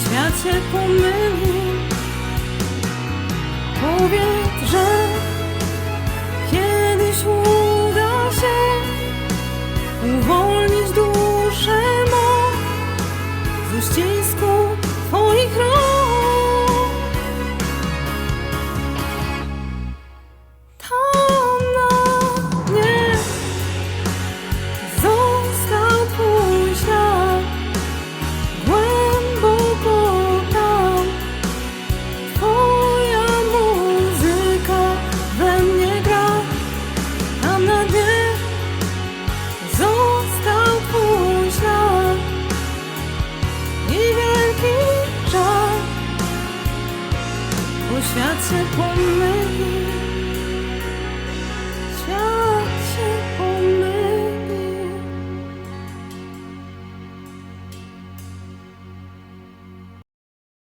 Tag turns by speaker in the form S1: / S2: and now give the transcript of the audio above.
S1: świat się pomylił Powiedz, że kiedyś uda się uwolnić duszę mą ze uścisku. Wielki żal, bo świat się pomylił.